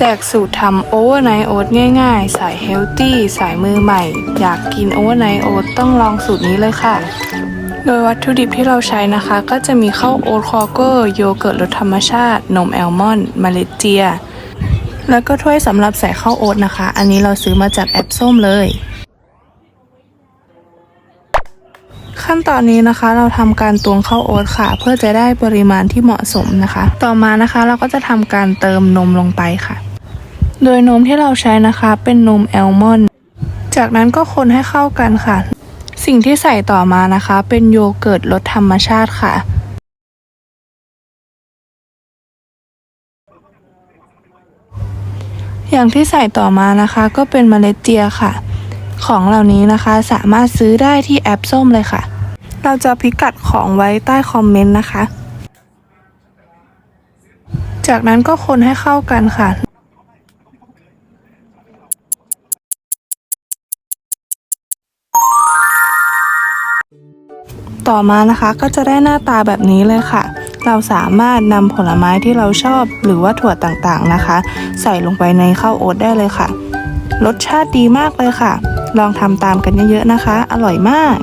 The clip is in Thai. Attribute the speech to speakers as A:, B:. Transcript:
A: แจกสูตรทำโอเวอร์ไนท์โอ๊ตง่ายๆ สายเฮลตี้สายมือใหม่ อยากกินโอเวอร์ไนท์โอ๊ตต้องลองสูตรนี้เลยค่ะ โดยวัตถุดิบที่เราใช้นะคะ ก็จะมีข้าวโอ๊ตคอเกอร์โยเกิร์ตรสธรรมชาติ นมแอลมอนด์เมล็ดเจีย แล้วก็ถ้วยสำหรับใส่ข้าวโอ๊ตนะคะ อันนี้เราซื้อมาจากแอปส้มเลย ขั้นตอนนี้นะคะเราทำการตวงข้าวโอ๊ตค่ะ เพื่อจะได้ปริมาณที่เหมาะสมนะคะ ต่อมานะคะเราก็จะทำการเติมนมลงไปค่ะ โดยนมที่เราใช้นะคะเป็นนมแอลมอนด์จากนั้นก็คนให้เข้ากันค่ะ สิ่งที่ใส่ต่อมานะคะ เป็นโยเกิร์ตรสธรรมชาติค่ะ อย่างที่ใส่ต่อมานะคะ ก็เป็นเมล็ดเจียค่ะ ของเหล่านี้นะคะสามารถซื้อได้ที่แอปส้มเลยค่ะ เราจะพิกัดของไว้ใต้คอมเมนต์นะคะ จากนั้นก็คนให้เข้ากันค่ะ ต่อมานะคะก็จะได้หน้าตาแบบนี้เลยค่ะ เราสามารถนำผลไม้ที่เราชอบหรือว่าถั่วต่างๆนะคะ ใส่ลงไปในข้าวโอ๊ตได้เลยค่ะ รสชาติดีมากเลยค่ะ ลองทำตามกันเยอะๆนะคะ อร่อยมาก